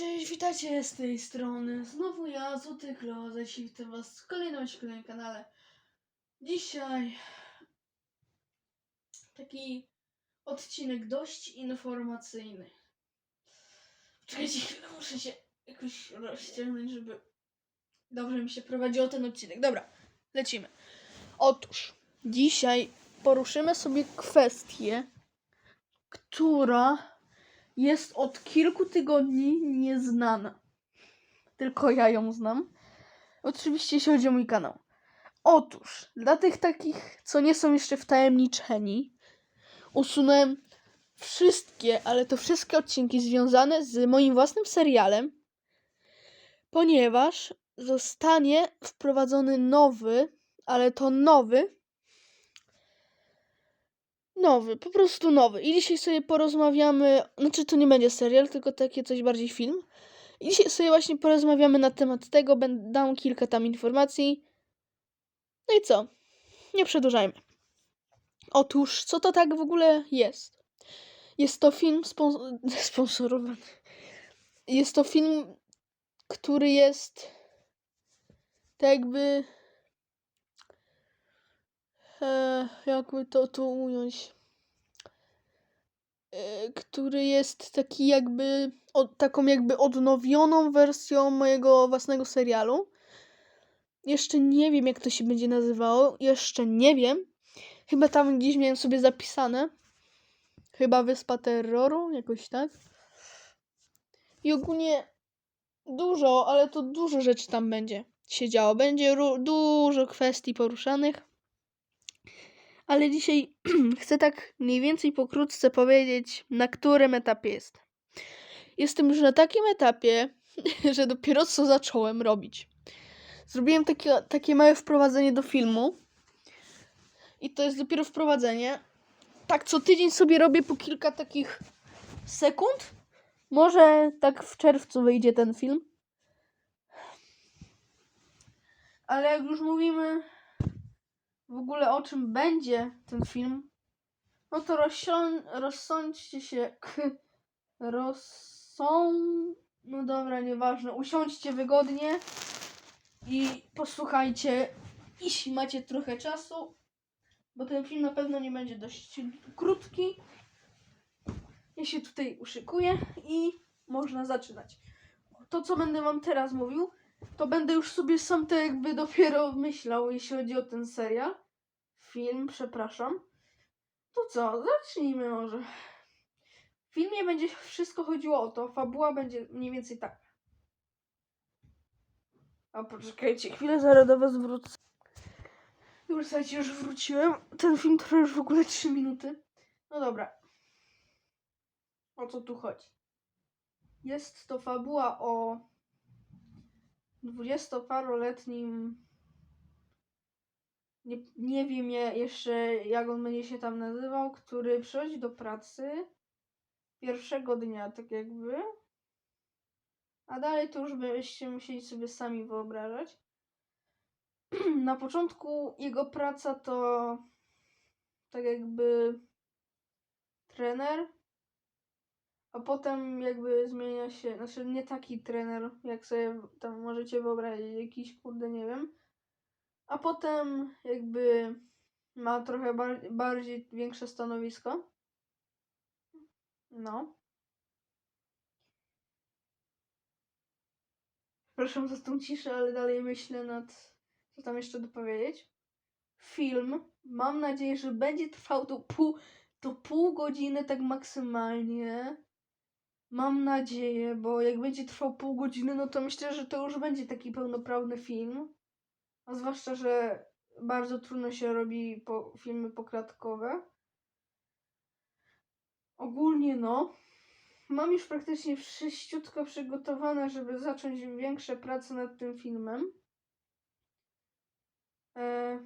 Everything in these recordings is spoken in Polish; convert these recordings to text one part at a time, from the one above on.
Cześć, witajcie z tej strony. Znowu ja, Złoty Klozeć i witam was w kolejnym odcinku na kanale. Dzisiaj taki odcinek dość informacyjny. Czekajcie chwilę, muszę się jakoś rozciągnąć, żeby dobrze mi się prowadziło ten odcinek. Dobra, lecimy. Otóż, dzisiaj poruszymy sobie kwestię, która jest od kilku tygodni nieznana. Tylko ja ją znam. Oczywiście, jeśli chodzi o mój kanał. Otóż, dla tych takich, co nie są jeszcze wtajemniczeni, usunąłem wszystkie, ale to wszystkie odcinki związane z moim własnym serialem, ponieważ zostanie wprowadzony nowy, ale to nowy, Nowy, po prostu nowy. I dzisiaj sobie porozmawiamy, znaczy to nie będzie serial, tylko takie coś bardziej film. I dzisiaj sobie właśnie porozmawiamy na temat tego, będę dam kilka tam informacji. No i co? Nie przedłużajmy. Otóż, co to tak w ogóle jest? Jest to film spons- sponsorowany. Jest to film, który jest tak jakby jakby to tu ująć, e, który jest taki jakby, od, taką jakby odnowioną wersją mojego własnego serialu. Jeszcze nie wiem, jak to się będzie nazywało. Jeszcze nie wiem. Chyba tam gdzieś miałem sobie zapisane. Chyba Wyspa Terroru, jakoś tak. I ogólnie dużo, ale to dużo rzeczy tam będzie się działo. Będzie dużo kwestii poruszanych. Ale dzisiaj chcę tak mniej więcej pokrótce powiedzieć, na którym etapie jest. Jestem już na takim etapie, że dopiero co zacząłem robić. Zrobiłem takie, takie małe wprowadzenie do filmu. I to jest dopiero wprowadzenie. Tak co tydzień sobie robię po kilka takich sekund. Może tak w czerwcu wyjdzie ten film. Ale jak już mówimy w ogóle o czym będzie ten film, no to rozsią- rozsądźcie się. Rozsą... No dobra, nieważne. Usiądźcie wygodnie i posłuchajcie, jeśli macie trochę czasu, bo ten film na pewno nie będzie dość krótki. Ja się tutaj uszykuję i można zaczynać. To, co będę wam teraz mówił, to będę już sobie sam to jakby dopiero myślał, jeśli chodzi o ten serial. Film, przepraszam. To co, zacznijmy może. W filmie będzie wszystko chodziło o to, fabuła będzie mniej więcej tak. A poczekajcie, chwilę zaraz do was wrócę. Już słuchajcie, już wróciłem. Ten film trwa już w ogóle 3 minuty. No dobra. O co tu chodzi? Jest to fabuła o dwudziestoparoletnim nie, nie wiem je, jeszcze jak on będzie się tam nazywał, który przychodzi do pracy pierwszego dnia, tak jakby. A dalej to już byście musieli sobie sami wyobrażać. Na początku jego praca to tak jakby trener, a potem jakby zmienia się, znaczy nie taki trener, jak sobie tam możecie wyobrazić, jakiś kurde, nie wiem. A potem jakby ma trochę bar- bardziej większe stanowisko. No. Przepraszam za tą ciszę, ale dalej myślę nad co tam jeszcze dopowiedzieć. Film, mam nadzieję, że będzie trwał do pół, do pół godziny tak maksymalnie. Mam nadzieję, bo jak będzie trwał pół godziny, no to myślę, że to już będzie taki pełnoprawny film. A zwłaszcza, że bardzo trudno się robi po, filmy poklatkowe. Ogólnie no. Mam już praktycznie wszyściutko przygotowane, żeby zacząć większe prace nad tym filmem. E,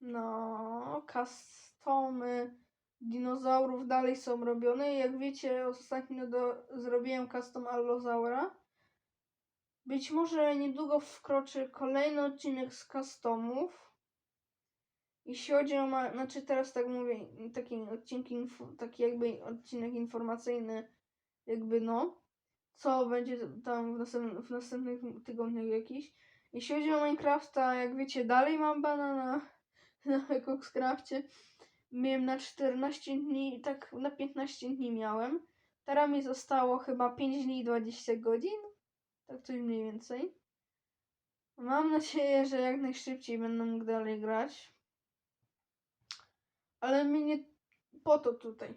no, customy dinozaurów dalej są robione. Jak wiecie, ostatnio do, zrobiłem custom Allozaura. Być może niedługo wkroczy kolejny odcinek z customów. Jeśli chodzi o, ma- znaczy teraz tak mówię, taki odcinek, taki jakby odcinek informacyjny, jakby no. co będzie tam w, w następnych tygodniach jakiś. Jeśli chodzi o Minecrafta, jak wiecie, dalej mam bana na, na. Miałem na 14 dni, tak na 15 dni miałem. Teraz mi zostało chyba 5 dni i 20 godzin. Tak coś mniej więcej. Mam nadzieję, że jak najszybciej będę mógł dalej grać. Ale my nie po to tutaj.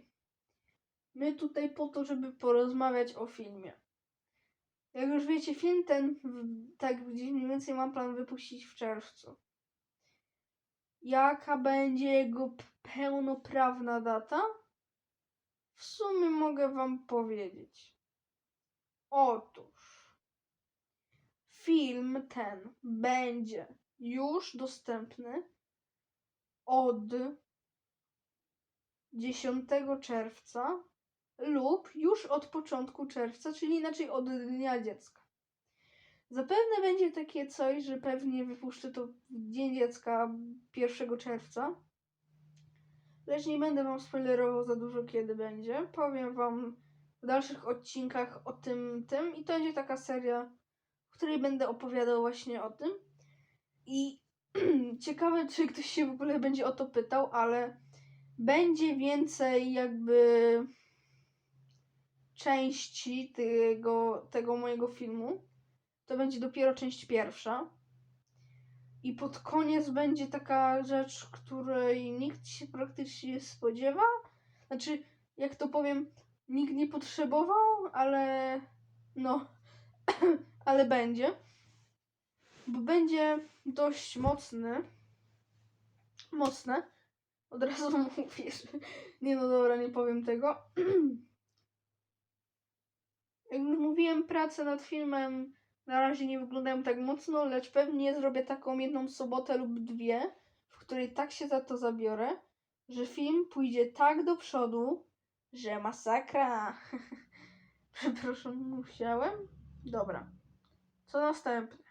My tutaj po to, żeby porozmawiać o filmie. Jak już wiecie, film ten, tak mniej więcej mam plan wypuścić w czerwcu. Jaka będzie jego pełnoprawna data? W sumie mogę wam powiedzieć. Otóż film ten będzie już dostępny od 10 czerwca lub już od początku czerwca, czyli inaczej od Dnia Dziecka. Zapewne będzie takie coś, że pewnie wypuszczę to w Dzień Dziecka 1 czerwca. Lecz nie będę wam spoilerował za dużo, kiedy będzie. Powiem wam w dalszych odcinkach o tym, tym i to będzie taka seria, w której będę opowiadał właśnie o tym. I ciekawe, czy ktoś się w ogóle będzie o to pytał, ale będzie więcej jakby części tego, tego mojego filmu. To będzie dopiero część pierwsza. I pod koniec będzie taka rzecz, której nikt się praktycznie nie spodziewa. Znaczy, jak to powiem, nikt nie potrzebował, ale no, ale będzie. Bo będzie dość mocny. Mocne. Od razu mówię, że... Nie no dobra, nie powiem tego. Jak już mówiłem, prace nad filmem na razie nie wyglądają tak mocno, lecz pewnie zrobię taką jedną sobotę lub dwie, w której tak się za to zabiorę, że film pójdzie tak do przodu, że masakra. Przepraszam, musiałem. Dobra. Co następne?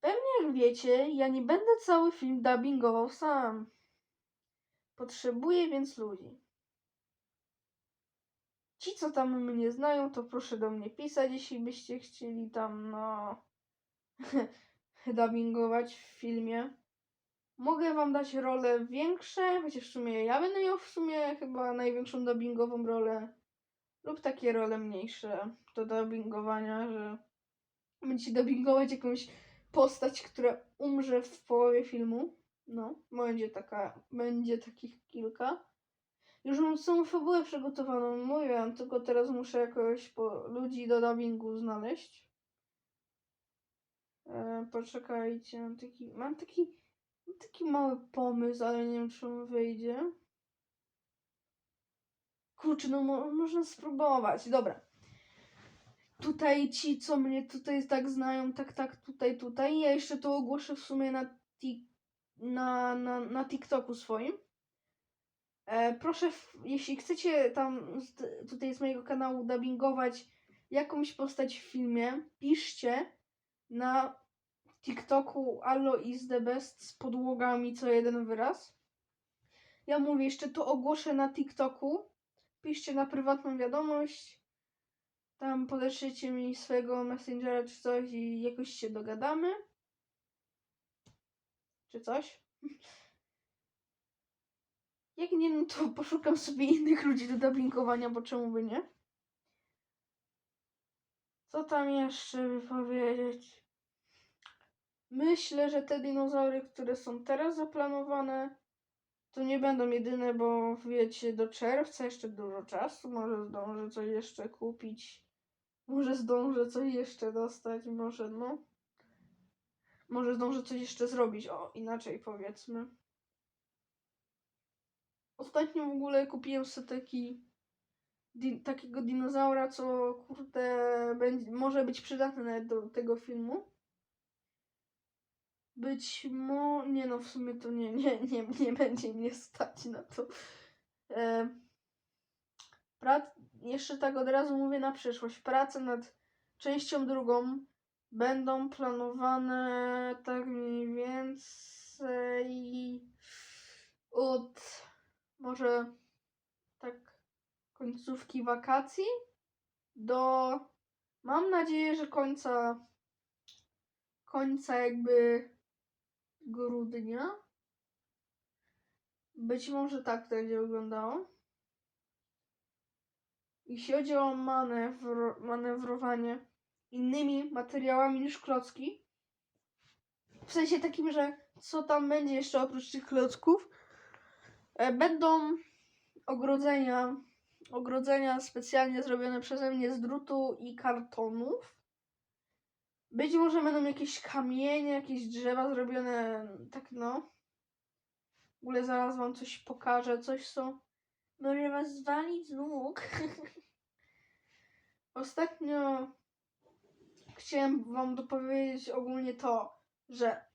Pewnie jak wiecie, ja nie będę cały film dubbingował sam. Potrzebuję więc ludzi. Ci, co tam mnie znają, to proszę do mnie pisać, jeśli byście chcieli tam, no, dubbingować w filmie. Mogę wam dać role większe, chociaż w sumie ja będę miał w sumie chyba największą dubbingową rolę. Lub takie role mniejsze do dubbingowania, że będziecie dubbingować jakąś postać, która umrze w połowie filmu. No, będzie taka, będzie takich kilka. Już mam całą fabułę przygotowaną, mówię, tylko teraz muszę jakoś po, ludzi do dubbingu znaleźć. E, poczekajcie, mam taki, mam taki, taki mały pomysł, ale nie wiem, czy on wyjdzie. Kurczę, no mo- można spróbować, dobra. Tutaj ci, co mnie tutaj tak znają, tak, tak, tutaj, tutaj. Ja jeszcze to ogłoszę w sumie na, na, na, na TikToku swoim. E, proszę, jeśli chcecie tam z, tutaj z mojego kanału dubbingować jakąś postać w filmie, piszcie na TikToku Allo is the best z podłogami co jeden wyraz. Ja mówię, jeszcze to ogłoszę na TikToku. Piszcie na prywatną wiadomość. Tam podeszycie mi swojego messengera czy coś i jakoś się dogadamy. Czy coś. Jak nie, no to poszukam sobie innych ludzi do dubbingowania, bo czemu by nie? Co tam jeszcze by powiedzieć? Myślę, że te dinozaury, które są teraz zaplanowane, to nie będą jedyne, bo wiecie, do czerwca jeszcze dużo czasu. Może zdążę coś jeszcze kupić. Może zdążę coś jeszcze dostać. Może no. Może zdążę coś jeszcze zrobić. O, inaczej powiedzmy. Ostatnio w ogóle kupiłem sobie taki takiego dinozaura, co kurde będzie, może być przydatny nawet do tego filmu. Być mo... Nie no, w sumie to nie, nie, nie, nie będzie mnie stać na to. E... Prac... Jeszcze tak od razu mówię na przyszłość. Prace nad częścią drugą będą planowane tak mniej więcej od może tak końcówki wakacji do Mam nadzieję, że końca końca jakby grudnia. Być może tak to będzie wyglądało. Jeśli chodzi o manewr, manewrowanie innymi materiałami niż klocki, w sensie takim, że co tam będzie jeszcze oprócz tych klocków, będą ogrodzenia, ogrodzenia specjalnie zrobione przeze mnie z drutu i kartonów. Być może będą jakieś kamienie, jakieś drzewa zrobione tak no. W ogóle zaraz wam coś pokażę, coś co może was zwalić z nóg. Ostatnio chciałem wam dopowiedzieć ogólnie to, że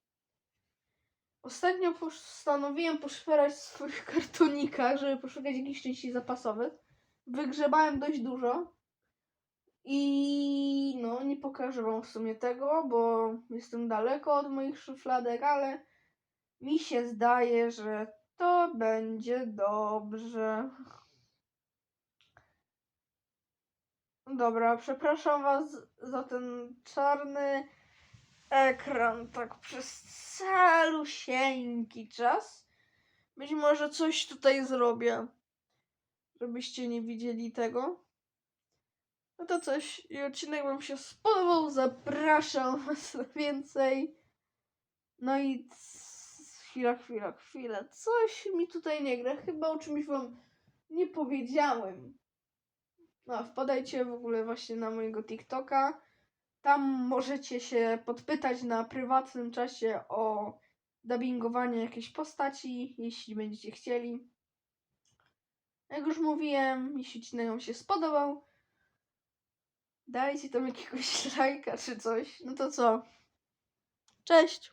ostatnio postanowiłem poszperać w swoich kartonikach, żeby poszukać jakichś części zapasowych. Wygrzebałem dość dużo. I no, nie pokażę wam w sumie tego, bo jestem daleko od moich szufladek, ale mi się zdaje, że to będzie dobrze. Dobra, przepraszam was za ten czarny ekran tak przez calusieńki czas. Być może coś tutaj zrobię, żebyście nie widzieli tego. No to coś, i odcinek wam się spodobał, zapraszam was na więcej. No i chwila, chwila, chwila, coś mi tutaj nie gra, chyba o czymś wam nie powiedziałem. No, wpadajcie w ogóle właśnie na mojego TikToka. Tam możecie się podpytać na prywatnym czasie o dubbingowanie jakiejś postaci, jeśli będziecie chcieli. Jak już mówiłem, jeśli odcinek wam się spodobał, dajcie tam jakiegoś lajka czy coś. No to co? Cześć!